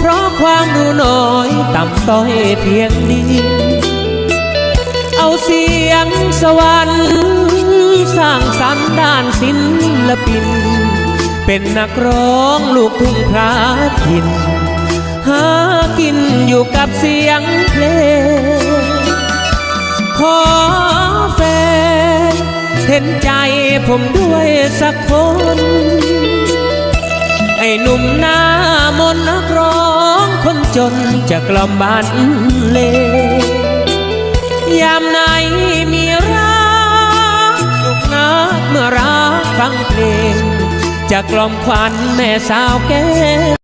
พราะความรู้น้อยต่ำต้อยเพียงนี้เอาเสียงสวรรค์สร้างสรรค์ด้านศิลปิน เป็นนักร้องลูกทุ่งพระถิ่นหากินอยู่กับเสียงเพลงขอแฟนเห็นใจผมด้วยสักคน ไอ้หนุ่มหน้า นจะกล่อมบันเล ยามไหนมีรักสุขนักเมื่อรักฟังเพลง จะกล่อมขวัญแม่สาวแก้